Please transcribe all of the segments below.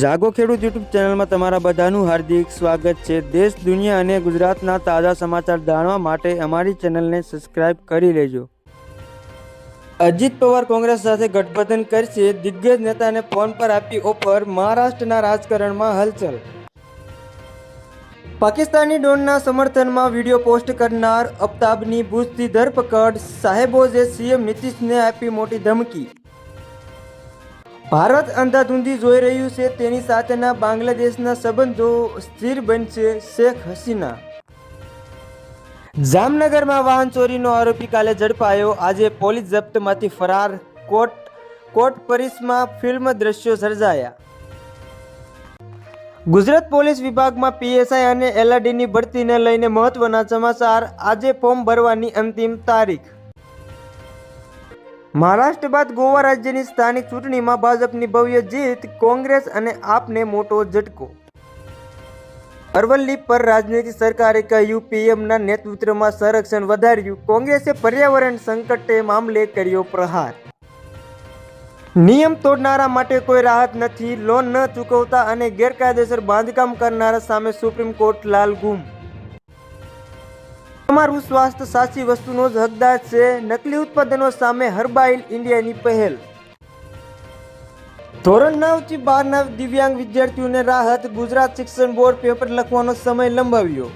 જાગો ખેડૂત યુટ્યુબ ચેનલમાં તમારા બધાનું હાર્દિક સ્વાગત છે. દેશ, દુનિયા અને ગુજરાતના તાજા સમાચાર જાણવા માટે અમારી ચેનલને સબસ્ક્રાઇબ કરી લેજો. અજીત પવાર કોંગ્રેસ સાથે ગઠબંધન કરશે. દિગ્ગજ નેતાને ફોન પર આપી ઓફર, મહારાષ્ટ્રના રાજકારણમાં હલચલ. પાકિસ્તાની ડોનના સમર્થનમાં વીડિયો પોસ્ટ કરનાર અફતાબની ભૂજથી ધરપકડ સાહેબોઝે સીએમ નીતિશને આપી મોટી ધમકી. ભારત અંધાધૂંધી જોઈ રહ્યું છે, તેની સાથેના બાંગ્લાદેશના સંબંધો સ્થિર બનશે શેખ હસીના. જામનગરમાં વાહન ચોરીનો આરોપી કાલે ઝડપાયો. આજે પોલીસ જપ્તમાંથી ફરાર. કોટ કોટ પરિસમાં ફિલ્મ દ્રશ્યો સર્જાયા. ગુજરાત પોલીસ વિભાગમાં પીએસઆઈ અને એલઆરડીની ભરતીને લઈને મહત્વના સમાચાર. આજે ફોર્મ ભરવાની અંતિમ તારીખ. મહારાષ્ટ્ર બાદ ગોવા રાજ્યની સ્થાનિક ચૂંટણીમાં ભાજપની ભવ્ય જીત, કોંગ્રેસ અને આપને મોટો ઝટકો. અરવલ્લી પર રાજનીતિ સરકારે કહ્યું, પીએમના નેતૃત્વમાં સંરક્ષણ વધાર્યું. કોંગ્રેસે પર્યાવરણ સંકટે મામલે કર્યો પ્રહાર. નિયમ તોડનારા માટે કોઈ રાહત નથી, લોન ન ચૂકવતા અને ગેરકાયદેસર બાંધકામ કરનારા સામે સુપ્રીમ કોર્ટ લાલ ગુમ. તમારું સ્વાસ્થ્ય સાચી વસ્તુનો જ હકદાર છે. નકલી ઉત્પાદનો સામે હર્બાઇલ ઇન્ડિયાની પહેલ. ધોરણ નવથી બારના દિવ્યાંગ વિદ્યાર્થીઓને રાહત ગુજરાત શિક્ષણ બોર્ડ પેપર લખવાનો સમય લંબાવ્યો.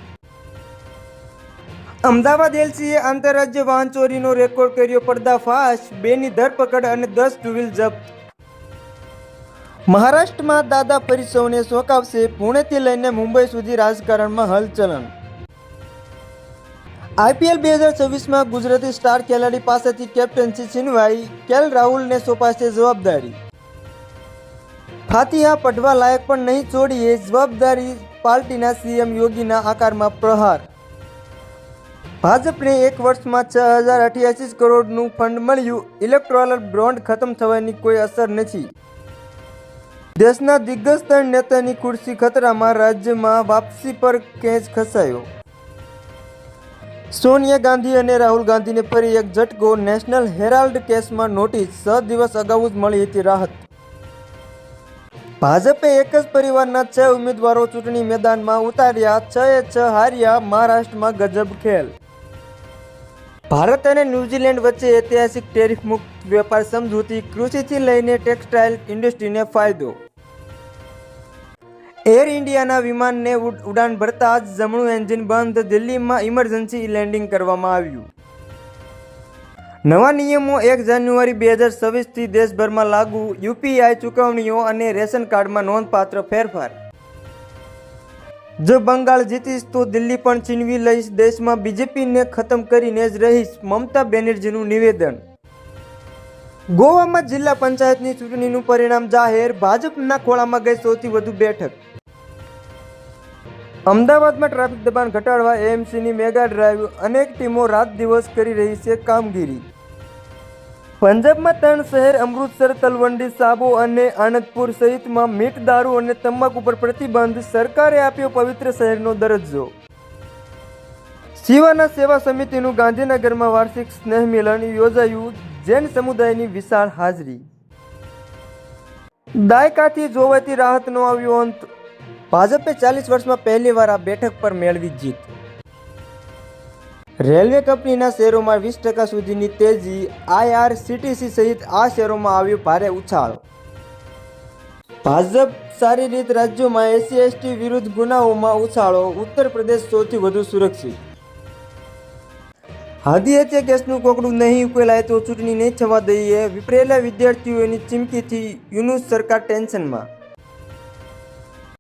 અમદાવાદ એલસીએ આંતરરાજ્ય વાહન ચોરીનો રેકોર્ડ કર્યો પર્દાફાશ, બેની ધરપકડ અને દસ ટુ વ્હીલ જપ્ત. મહારાષ્ટ્રમાં દાદા પરિસવને ચોંકાવશે પુણેથી લઈને મુંબઈ સુધી રાજકારણમાં હલચલન. આઈપીએલ બે હજાર છવ્વીસમાં ગુજરાતી સ્ટાર ખેલાડી પાસેથી કેપ્ટનશી છીનવાઈ કેલ રાહુલને સોંપાશે જવાબદારી. ફાતિહા પઢવા લાયક પણ નહીં છોડીએ જવાબદારી પાર્ટીના સીએમ યોગીના આકારમાં પ્રહાર. ભાજપને એક વર્ષમાં છ હજાર અઠ્યાસી કરોડનું ફંડ મળ્યું. ઇલેક્ટ્રોલ બોન્ડ ખતમ થવાની કોઈ અસર નથી. દેશના દિગ્ગજ નેતાની ખુરશી ખતરામાં રાજ્યમાં વાપસી પર કેચ ખસાયો. સોનિયા ગાંધી અને રાહુલ ગાંધીને ફરી એક ઝટકો નેશનલ હેરાલ્ડ કેસમાં નોટિસ. છ દિવસ અગાઉ જ મળી હતી રાહત. ભાજપે એક જ પરિવારના છ ઉમેદવારો ચૂંટણી મેદાનમાં ઉતાર્યા. છ એ છ હાર્યા મહારાષ્ટ્રમાં ગજબ ખેલ. ભારત અને ન્યૂઝીલેન્ડ વચ્ચે ઐતિહાસિક ટેરિફ મુક્ત વેપાર સમજૂતી કૃષિથી લઈને ટેક્સટાઇલ ઇન્ડસ્ટ્રીને ફાયદો એર ઇન્ડિયાના વિમાનને ઉડ- ઉડાન ભરતા જ જમણું એન્જિન બંધ, દિલ્હીમાં ઇમરજન્સી લેન્ડિંગ કરવામાં આવ્યું. નવા નિયમો એક જાન્યુઆરી બે હજાર છવ્વીસથી દેશભરમાં લાગુ યુપીઆઈ ચૂકવણીઓ અને રેશન કાર્ડમાં નોંધપાત્ર ફેરફાર. જો બંગાળ જીતીશ તો દિલ્હી પણ છીનવી લઈશ, દેશમાં બીજેપીને ખતમ કરીને જ રહીશ, મમતા બેનર્જીનું નિવેદન. ગોવામાં જિલ્લા પંચાયતની ચૂંટણીનું પરિણામ જાહેર, ભાજપના ખોળામાં ગઈ સૌથી વધુ બેઠક. અમદાવાદમાં ટ્રાફિક દબાણ ઘટાડવા એએમસીની મેગા ડ્રાઈવ અનેક ટીમો રાત દિવસ કરી રહી છે કામગીરી. પંજાબમાં ત્રણ શહેર, અમૃતસર, તલવંડી, સાબો અને આનંદપુર સહિતમાં મીઠ દારૂ અને તમાકુ પર પ્રતિબંધ સરકારે આપ્યો પવિત્ર શહેરનો દરજ્જો. શિવાના સેવા સમિતિનું ગાંધીનગરમાં વાર્ષિક સ્નેહ મિલન યોજાયું, જૈન સમુદાયની વિશાળ હાજરી. દાયકાથી જોવાતી રાહતનો આવ્યો અંત ભાજપે ચાલીસ વર્ષમાં પહેલીવાર આ બેઠક પર મેળવી જીત. રેલવે કંપનીના શેરોમાં વીસ ટકા સુધીની તેજી આઈઆરસીટીસી સહિત આ શેરોમાં આવ્યો ભારે ઉછાળો. ભાજપ સારી રીત રાજ્યોમાં એસસી એસટી વિરુદ્ધ ગુનાઓમાં ઉછાળો, ઉત્તર પ્રદેશ સૌથી વધુ સુરક્ષિત. હાદી હત્યા કેસનું કોકડું નહીં ઉકેલાય તો ચૂંટણી નહીં થવા દઈએ. વિપરેલા વિદ્યાર્થીઓની ચીમકીથી યુનુસ સરકાર ટેન્શનમાં.